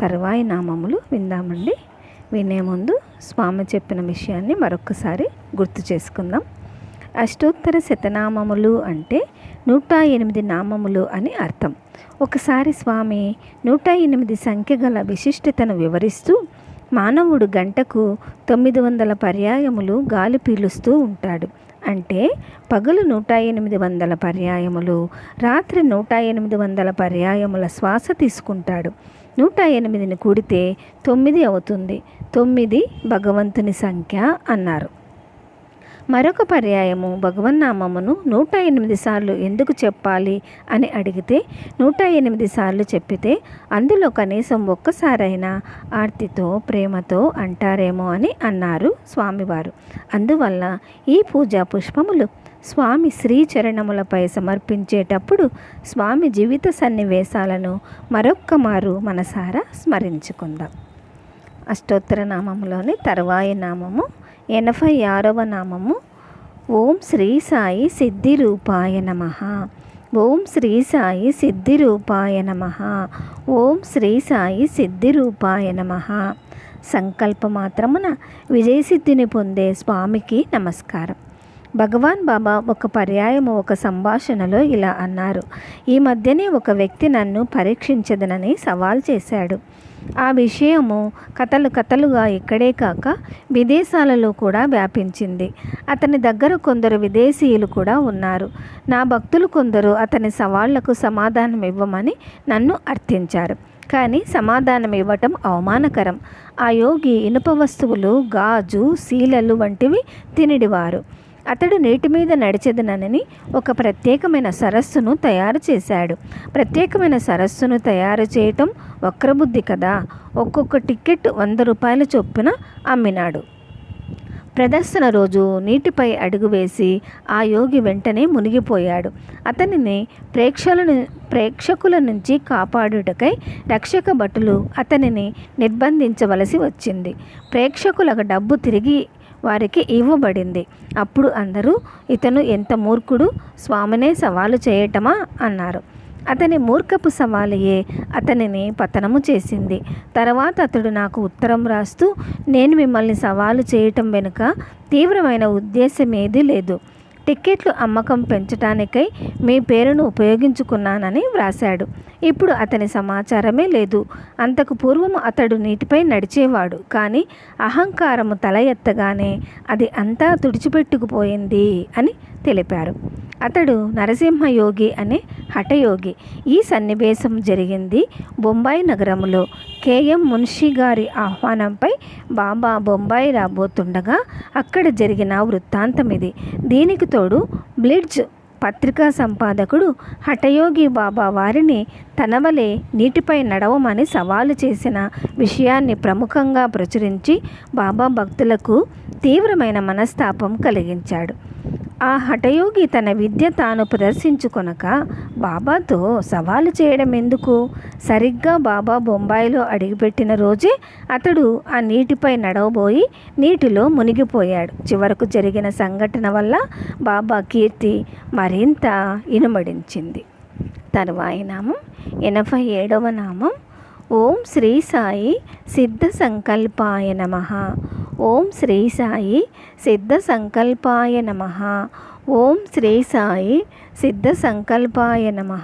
తరువాయి నామములు విందామండి. వినే ముందు స్వామి చెప్పిన విషయాన్ని మరొకసారి గుర్తు చేసుకుందాం. అష్టోత్తర శతనామములు అంటే నూట ఎనిమిది నామములు అని అర్థం. ఒకసారి స్వామి నూట ఎనిమిది సంఖ్య గల విశిష్టతను వివరిస్తూ మానవుడు గంటకు తొమ్మిది వందల పర్యాయములు గాలి పీలుస్తూ ఉంటాడు. అంటే పగలు నూట ఎనిమిది వందల పర్యాయములు రాత్రి నూట ఎనిమిది వందల పర్యాయముల శ్వాస తీసుకుంటాడు. నూట ఎనిమిదిని కూడితే తొమ్మిది అవుతుంది. తొమ్మిది భగవంతుని సంఖ్య అన్నారు. మరొక పర్యాయము భగవన్నామమును నూట ఎనిమిది సార్లు ఎందుకు చెప్పాలి అని అడిగితే నూట ఎనిమిది సార్లు చెప్పితే అందులో కనీసం ఒక్కసారైనా ఆర్తితో ప్రేమతో అంటారేమో అని అన్నారు స్వామివారు. అందువల్ల ఈ పూజా పుష్పములు స్వామి శ్రీచరణములపై సమర్పించేటప్పుడు స్వామి జీవిత సన్నివేశాలను మరొక్క మారు మనసారా స్మరించుకుందాం. అష్టోత్తర నామములోని తరువాయి నామము ఎనభై ఆరవ నామము ఓం శ్రీ సాయి సిద్ధి రూపాయ నమ. ఓం శ్రీ సాయి సిద్ధి రూపాయ నమ. ఓం శ్రీ సాయి సిద్ధి రూపాయ నమ. సంకల్ప మాత్రమున విజయసిద్ధిని పొందే స్వామికి నమస్కారం. భగవాన్ బాబా ఒక పర్యాయము ఒక సంభాషణలో ఇలా అన్నారు. ఈ మధ్యనే ఒక వ్యక్తి నన్ను పరీక్షించదనని సవాల్ చేశాడు. ఆ విషయము కథలు కథలుగా ఇక్కడే కాక విదేశాలలో కూడా వ్యాపించింది. అతని దగ్గర కొందరు విదేశీయులు కూడా ఉన్నారు. నా భక్తులు కొందరు అతని సవాళ్ళకు సమాధానం ఇవ్వమని నన్ను అర్థించారు. కానీ సమాధానం ఇవ్వటం అవమానకరం. ఆ యోగి ఇనుప వస్తువులు గాజు శీలలు వంటివి తినిడివారు. అతడు నీటి మీద నడిచెదనని ఒక ప్రత్యేకమైన సరస్సును తయారు చేశాడు. ప్రత్యేకమైన సరస్సును తయారు చేయటం వక్రబుద్ధి కదా? ఒక్కొక్క టికెట్ వంద రూపాయల చొప్పున అమ్మినాడు. ప్రదర్శన రోజు నీటిపై అడుగు వేసి ఆ యోగి వెంటనే మునిగిపోయాడు. అతనిని ప్రేక్షలను ప్రేక్షకుల నుంచి కాపాడుటకై రక్షక భటులు అతనిని నిర్బంధించవలసి వచ్చింది. ప్రేక్షకులకు డబ్బు తిరిగి వారికి ఇవ్వబడింది. అప్పుడు అందరూ ఇతను ఎంత మూర్ఖుడు? స్వామినే సవాలు చేయటమా? అన్నారు. అతని మూర్ఖపు సవాలయే అతనిని పతనము చేసింది. తర్వాత అతడు నాకు ఉత్తరం రాస్తూ నేను మిమ్మల్ని సవాలు చేయటం వెనుక తీవ్రమైన ఉద్దేశం ఏదీ లేదు. టిక్కెట్లు అమ్మకం పెంచడానికై మీ పేరును ఉపయోగించుకున్నానని వ్రాశాడు. ఇప్పుడు అతని సమాచారమే లేదు. అంతకు పూర్వం అతడు నీటిపై నడిచేవాడు. కానీ అహంకారము తల ఎత్తగానే అది అంతా తుడిచిపెట్టుకుపోయింది అని తెలిపారు అతడు నరసింహయోగి అనే హఠయోగి. ఈ సన్నివేశం జరిగింది బొంబాయి నగరంలో కేఎం మున్షి గారి ఆహ్వానంపై బాబా బొంబాయి రాబోతుండగా అక్కడ జరిగిన వృత్తాంతం ఇది దీనికి తోడు బ్లిడ్జ్ పత్రికా సంపాదకుడు హఠయోగి బాబా వారిని తన వలె నీటిపై నడవమని సవాలు చేసిన విషయాన్ని ప్రముఖంగా ప్రచురించి బాబా భక్తులకు తీవ్రమైన మనస్తాపం కలిగించాడు. ఆ హఠయోగి తన విద్య తాను ప్రదర్శించుకొనక బాబాతో సవాలు చేయడం ఎందుకు సరిగ్గా బాబా బొంబాయిలో అడిగిపెట్టిన రోజే అతడు ఆ నీటిపై నడవబోయి నీటిలో మునిగిపోయాడు. చివరకు జరిగిన సంఘటన వల్ల బాబా కీర్తి మరింత ఇనుమడించింది. తరువాయి నామం ఎనభై ఏడవ నామం. ఓం శ్రీ సాయి సిద్ధ సంకల్పాయ నమ. ఓం శ్రీ సాయి సిద్ధ సంకల్పాయ నమ. ఓం శ్రీ సాయి సిద్ధ సంకల్పాయ నమ.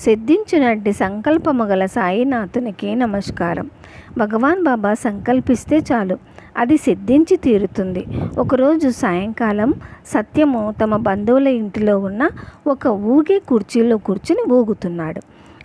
సిద్ధించినట్టి సంకల్పము గల సాయినాథునికి నమస్కారం. భగవాన్ బాబా సంకల్పిస్తే చాలు అది సిద్ధించి తీరుతుంది. ఒకరోజు సాయంకాలం సత్యము తమ బంధువుల ఇంటిలో ఉన్న ఒక ఊగే కుర్చీలో కూర్చుని ఊగుతున్నాడు.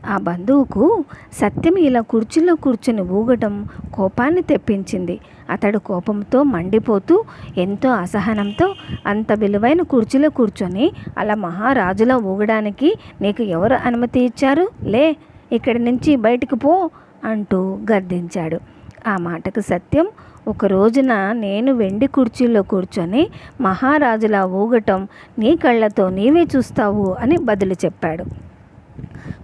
ఆ బంధువుకు సత్యం ఇలా కుర్చీలో కూర్చుని ఊగటం కోపాన్ని తెప్పించింది. అతడు కోపంతో మండిపోతూ ఎంతో అసహనంతో అంత విలువైన కుర్చీలో కూర్చొని అలా మహారాజులా ఊగడానికి నీకు ఎవరు అనుమతి ఇచ్చారు? లే ఇక్కడి నుంచి బయటికి పో అంటూ గద్దించాడు. ఆ మాటకు సత్యం ఒక రోజున నేను వెండి కుర్చీలో కూర్చొని మహారాజులా ఊగటం నీ కళ్ళతో నీవే చూస్తావు అని బదులు చెప్పాడు.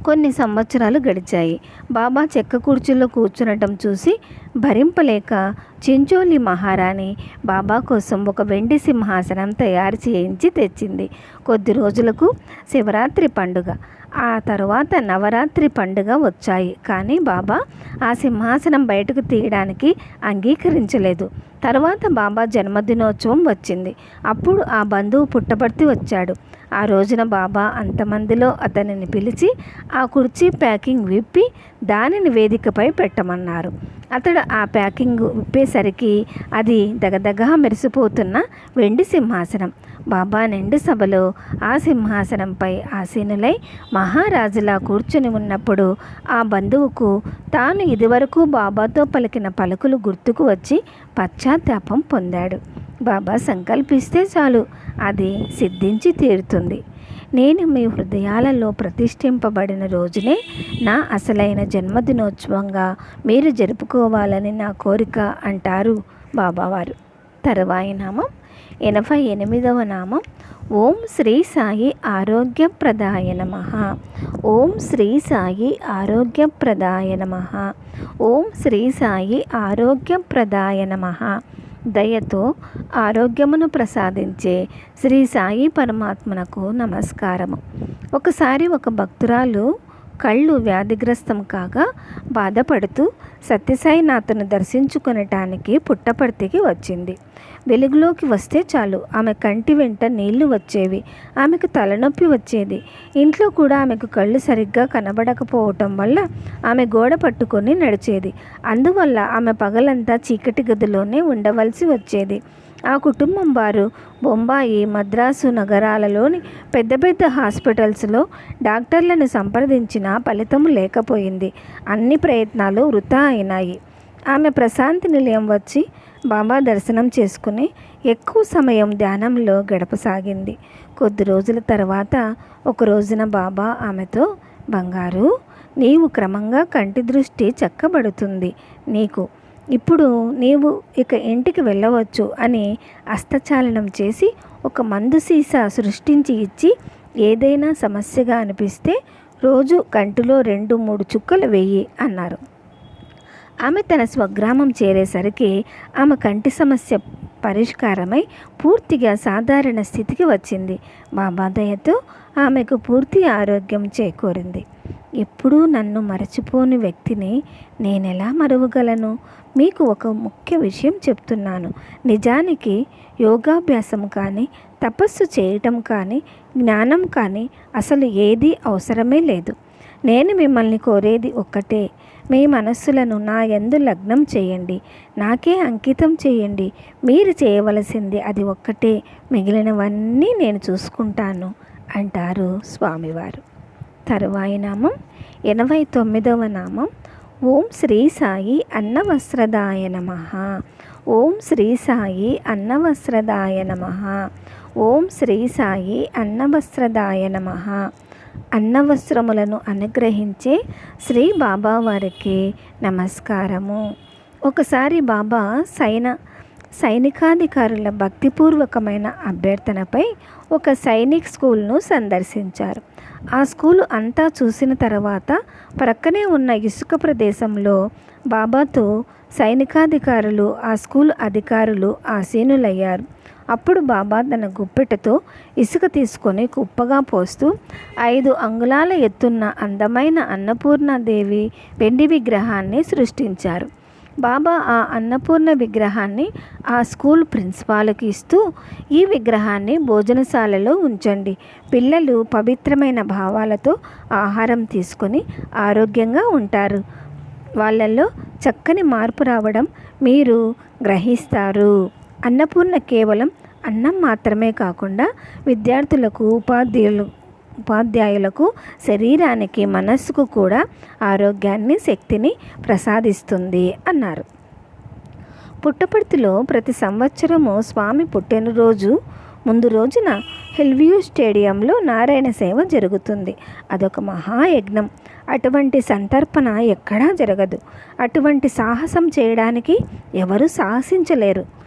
కొన్ని సంవత్సరాలు గడిచాయి. బాబా చెక్క కుర్చీలో కూర్చునటం చూసి భరింపలేక చించోలి మహారాణి బాబా కోసం ఒక వెండి సింహాసనం తయారు చేయించి తెచ్చింది. కొద్ది రోజులకు శివరాత్రి పండుగ. ఆ తరువాత నవరాత్రి పండుగ వచ్చాయి. కానీ బాబా ఆ సింహాసనం బయటకు తీయడానికి అంగీకరించలేదు. తర్వాత బాబా జన్మదినోత్సవం వచ్చింది. అప్పుడు ఆ బంధువు పుట్టపర్తి వచ్చాడు. ఆ రోజున బాబా అంతమందిలో అతనిని పిలిచి ఆ కుర్చీ ప్యాకింగ్ విప్పి దానిని వేదికపై పెట్టమన్నారు. అతడు ఆ ప్యాకింగ్ విప్పేసరికి అది దగదగా మెరిసిపోతున్న వెండి సింహాసనం. బాబా నిండు సభలో ఆ సింహాసనంపై ఆసీనులై మహారాజులా కూర్చుని ఉన్నప్పుడు ఆ బంధువుకు తాను ఇదివరకు బాబాతో పలికిన పలుకులు గుర్తుకు వచ్చి పశ్చాత్తాపం పొందాడు. బాబా సంకల్పిస్తే చాలు అది సిద్ధించి తీరుతుంది. నేను మీ హృదయాలలో ప్రతిష్ఠింపబడిన రోజునే నా అసలైన జన్మదినోత్సవంగా మీరు జరుపుకోవాలని నా కోరిక అంటారు బాబావారు. తరువాయి నామం ఎనభై ఎనిమిదవ నామం ఓం శ్రీ సాయి ఆరోగ్యప్రదాయ నమ. ఓం శ్రీ సాయి ఆరోగ్యప్రదాయ నమ. ఓం శ్రీ సాయి ఆరోగ్యప్రదాయ నమ. దయతో ఆరోగ్యమును ప్రసాదించే శ్రీ సాయి పరమాత్మనకు నమస్కారము. ఒకసారి ఒక భక్తురాలు కళ్ళు వ్యాధిగ్రస్తం కాగా బాధపడుతూ సత్యసాయినాథను దర్శించుకునటానికి పుట్టపర్తికి వచ్చింది. వెలుగులోకి వస్తే చాలు. ఆమె కంటి వెంట నీళ్ళు వచ్చేవి. ఆమెకు తలనొప్పి వచ్చేది. ఇంట్లో కూడా ఆమెకు కళ్ళు సరిగ్గా కనబడకపోవటం వల్ల ఆమె గోడ పట్టుకొని నడిచేది. అందువల్ల ఆమె పగలంతా చీకటి గదిలోనే ఉండవలసి వచ్చేది. ఆ కుటుంబం వారు బొంబాయి మద్రాసు నగరాలలోని పెద్ద పెద్ద హాస్పిటల్స్లో డాక్టర్లను సంప్రదించినా ఫలితం లేకపోయింది. అన్ని ప్రయత్నాలు వృధా అయినాయి. ఆమె ప్రశాంతి నిలయం వచ్చి బాబా దర్శనం చేసుకుని ఎక్కువ సమయం ధ్యానంలో గడపసాగింది. కొద్ది రోజుల తర్వాత ఒక రోజున బాబా ఆమెతో బంగారు నీవు క్రమంగా కంటి దృష్టి చక్కబడుతుంది. నీకు ఇప్పుడు నీవు ఇక ఇంటికి వెళ్ళవచ్చు అని హస్తచాలనం చేసి ఒక మందు సీసా సృష్టించి ఇచ్చి ఏదైనా సమస్యగా అనిపిస్తే రోజు కంటిలో రెండు మూడు చుక్కలు వెయ్యి అన్నారు. ఆమె తన స్వగ్రామం చేరేసరికి ఆమె కంటి సమస్య పరిష్కారమై పూర్తిగా సాధారణ స్థితికి వచ్చింది. బాబా దయతో ఆమెకు పూర్తి ఆరోగ్యం చేకూరింది. ఎప్పుడూ నన్ను మరచిపోని వ్యక్తిని నేనెలా మరువగలను? మీకు ఒక ముఖ్య విషయం చెప్తున్నాను. నిజానికి యోగాభ్యాసం కానీ తపస్సు చేయటం కానీ జ్ఞానం కానీ అసలు ఏదీ అవసరమే లేదు. నేను మిమ్మల్ని కోరేది ఒక్కటే. మీ మనస్సులను నా యందు లగ్నం చేయండి. నాకే అంకితం చేయండి. మీరు చేయవలసింది అది ఒక్కటే. మిగిలినవన్నీ నేను చూసుకుంటాను అంటారు స్వామివారు. తరువాయి నామం ఎనభై తొమ్మిదవ నామం ఓం శ్రీ సాయి అన్నవస్త్రదాయ నమ. ఓం శ్రీ సాయి అన్నవస్త్రదాయ నమ. ఓం శ్రీ సాయి అన్నవస్త్రదాయ నమ. అన్నవస్త్రములను అనుగ్రహించే శ్రీ బాబా వారికి నమస్కారము. ఒకసారి బాబా సైన సైనికాధికారుల భక్తిపూర్వకమైన అభ్యర్థనపై ఒక సైనిక్ స్కూల్ను సందర్శించారు. ఆ స్కూలు అంతా చూసిన తర్వాత ప్రక్కనే ఉన్న ఇసుక ప్రదేశంలో బాబాతో సైనికాధికారులు ఆ స్కూల్ అధికారులు ఆసీనులయ్యారు. అప్పుడు బాబా తన గుప్పెటతో ఇసుక తీసుకొని కుప్పగా పోస్తూ ఐదు అంగుళాల ఎత్తున్న అందమైన అన్నపూర్ణాదేవి వెండి విగ్రహాన్ని సృష్టించారు. బాబా ఆ అన్నపూర్ణ విగ్రహాన్ని ఆ స్కూల్ ప్రిన్సిపాల్కి ఇస్తూ ఈ విగ్రహాన్ని భోజనశాలలో ఉంచండి. పిల్లలు పవిత్రమైన భావాలతో ఆహారం తీసుకొని ఆరోగ్యంగా ఉంటారు. వాళ్ళల్లో చక్కని మార్పు రావడం మీరు గ్రహిస్తారు. అన్నపూర్ణ కేవలం అన్నం మాత్రమే కాకుండా విద్యార్థులకు ఉపాధ్యాయులు ఉపాధ్యాయులకు శరీరానికి మనస్సుకు కూడా ఆరోగ్యాన్ని శక్తిని ప్రసాదిస్తుంది అన్నారు. పుట్టపర్తిలో ప్రతి సంవత్సరము స్వామి పుట్టినరోజు ముందు రోజున హెల్వ్యూ స్టేడియంలో నారాయణ సేవ జరుగుతుంది. అదొక మహాయజ్ఞం. అటువంటి సంతర్పణ ఎక్కడా జరగదు. అటువంటి సాహసం చేయడానికి ఎవరు సాహసించలేరు.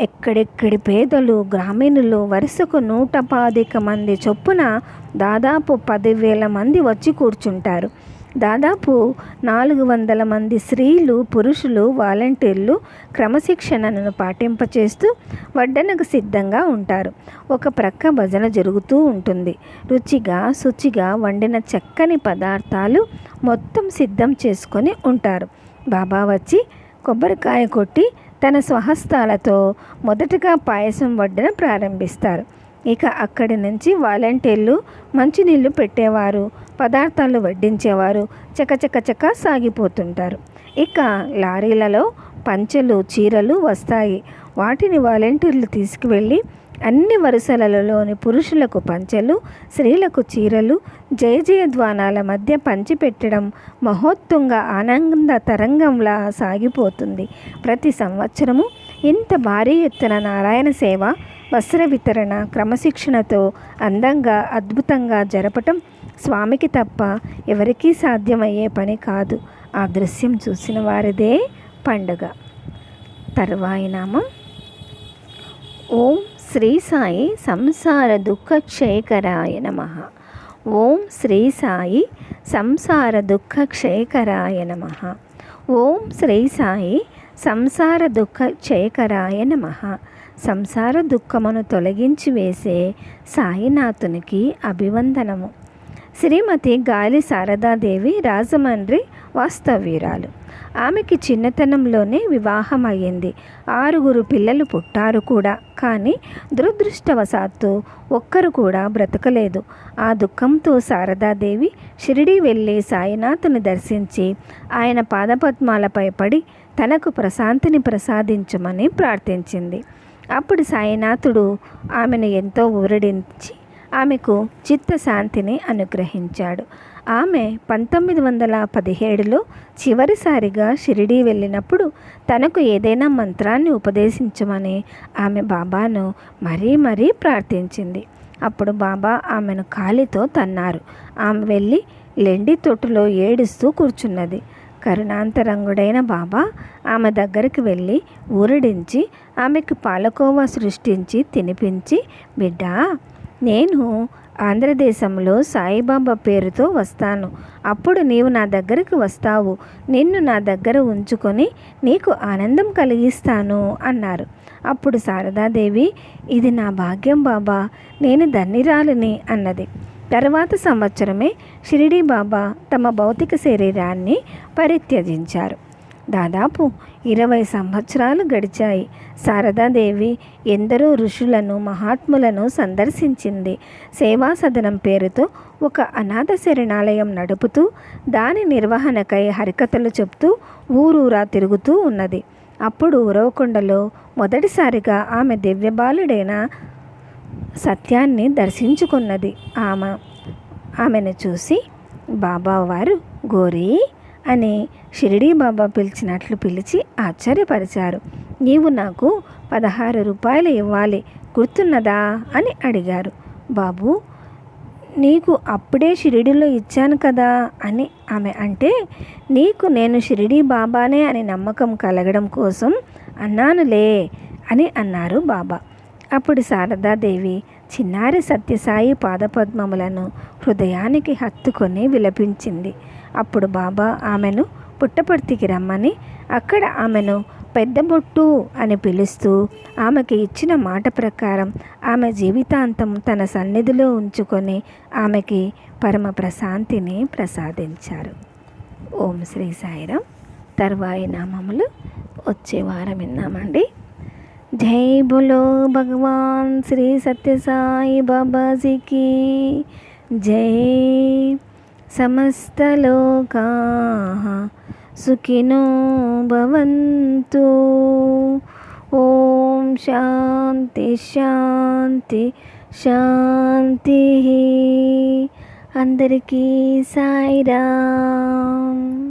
ఎక్కడెక్కడి పేదలు గ్రామీణులు వరుసకు నూట పాతిక మంది చొప్పున దాదాపు పదివేల మంది వచ్చి కూర్చుంటారు. దాదాపు నాలుగు వందల మంది స్త్రీలు పురుషులు వాలంటీర్లు క్రమశిక్షణను పాటింపచేస్తూ వడ్డనకు సిద్ధంగా ఉంటారు. ఒక ప్రక్క భజన జరుగుతూ ఉంటుంది. రుచిగా శుచిగా వండిన చక్కని పదార్థాలు మొత్తం సిద్ధం చేసుకొని ఉంటారు. బాబా వచ్చి కొబ్బరికాయ కొట్టి తన స్వహస్తాలతో మొదటగా పాయసం వడ్డన ప్రారంభిస్తారు. ఇక అక్కడి నుంచి వాలంటీర్లు మంచినీళ్ళు పెట్టేవారు పదార్థాలు వడ్డించేవారు చకచక చక సాగిపోతుంటారు. ఇక లారీలలో పంచెలు చీరలు వస్తాయి. వాటిని వాలంటీర్లు తీసుకువెళ్ళి అన్ని వరుసలలోని పురుషులకు పంచెలు స్త్రీలకు చీరలు జయ జయధ్వానాల మధ్య పంచిపెట్టడం మహోత్తుంగ ఆనంద తరంగంలా సాగిపోతుంది. ప్రతి సంవత్సరము ఇంత భారీ ఎత్తున నారాయణ సేవ వస్త్ర వితరణ క్రమశిక్షణతో అందంగా అద్భుతంగా జరపటం స్వామికి తప్ప ఎవరికీ సాధ్యమయ్యే పని కాదు. ఆ దృశ్యం చూసిన వారిదే పండుగ. తర్వాయి నామం ఓం శ్రీ సాయి సంసార దుఃఖక్షయకరాయ నమ. ఓం శ్రీ సాయి సంసార దుఃఖక్షయకరాయ నమ. ఓం శ్రీ సాయి సంసార దుఃఖ క్షయకరాయ నమ. సంసార దుఃఖమును తొలగించి వేసే సాయినాథునికి అభివందనము. శ్రీమతి గాలి శారదాదేవి రాజమండ్రి వాస్తవ్యురాలు. ఆమెకి చిన్నతనంలోనే వివాహం అయ్యింది ఆరుగురు పిల్లలు పుట్టారు కూడా. కానీ దురదృష్టవశాత్తు ఒక్కరు కూడా బ్రతకలేదు. ఆ దుఃఖంతో శారదాదేవి షిరిడి వెళ్ళి సాయినాథుని దర్శించి ఆయన పాదపద్మాలపై పడి తనకు ప్రశాంతిని ప్రసాదించమని ప్రార్థించింది. అప్పుడు సాయినాథుడు ఆమెను ఎంతో ఊరడించి ఆమెకు చిత్తశాంతిని అనుగ్రహించాడు. ఆమె పంతొమ్మిది వందల పదిహేడులో చివరిసారిగా షిరిడీ వెళ్ళినప్పుడు తనకు ఏదైనా మంత్రాన్ని ఉపదేశించమని ఆమె బాబాను మరీ మరీ ప్రార్థించింది. అప్పుడు బాబా ఆమెను కాలితో తన్నారు. ఆమె వెళ్ళి లెండి తొట్టులో ఏడుస్తూ కూర్చున్నది. కరుణాంతరంగుడైన బాబా ఆమె దగ్గరికి వెళ్ళి ఊరడించి ఆమెకు పాలకోవా సృష్టించి తినిపించి బిడ్డా నేను ఆంధ్రదేశంలో సాయిబాబా పేరుతో వస్తాను. అప్పుడు నీవు నా దగ్గరకు వస్తావు. నిన్ను నా దగ్గర ఉంచుకొని నీకు ఆనందం కలిగిస్తాను అన్నారు. అప్పుడు శారదాదేవి ఇది నా భాగ్యం బాబా. నేను ధన్నిరాలిని అన్నది. తర్వాత సంవత్సరమే షిరిడి బాబా తమ భౌతిక శరీరాన్ని పరిత్యజించారు. దాదాపు ఇరవై సంవత్సరాలు గడిచాయి. శారదాదేవి ఎందరో ఋషులను మహాత్ములను సందర్శించింది. సేవా సదనం పేరుతో ఒక అనాథ శరణాలయం నడుపుతూ దాని నిర్వహణకై హరికథలు చెప్తూ ఊరూరా తిరుగుతూ ఉన్నది. అప్పుడు ఉరవకొండలో మొదటిసారిగా ఆమె దివ్యబాలుడైన సత్యాన్ని దర్శించుకున్నది. ఆమె ఆమెను చూసి బాబావారు గోరీ అని షిరిడీ బాబా పిలిచినట్లు పిలిచి ఆశ్చర్యపరిచారు. నీవు నాకు పదహారు రూపాయలు ఇవ్వాలి గుర్తున్నదా? అని అడిగారు. బాబు నీకు అప్పుడే షిరిడిలో ఇచ్చాను కదా అని ఆమె అంటే నీకు నేను షిరిడి బాబానే అని నమ్మకం కలగడం కోసం అన్నానులే అని అన్నారు బాబా. అప్పుడు శారదాదేవి చిన్నారి సత్యసాయి పాదపద్మములను హృదయానికి హత్తుకొని విలపించింది. అప్పుడు బాబా ఆమెను పుట్టపర్తికి రమ్మని అక్కడ ఆమెను పెద్ద బొట్టు అని పిలుస్తూ ఆమెకి ఇచ్చిన మాట ప్రకారం ఆమె జీవితాంతం తన సన్నిధిలో ఉంచుకొని ఆమెకి పరమ ప్రశాంతిని ప్రసాదించారు. ఓం శ్రీ సాయిరాం తర్వాయి నామములు వచ్చే వారం విన్నామండి. జై బోలో భగవాన్ శ్రీ సత్యసాయి బాబాజీకి జై समस्तलोकाः सुखिनो भवन्तु ॐ शान्ति शान्ति शान्तिः అందరికీ సాయిరామ్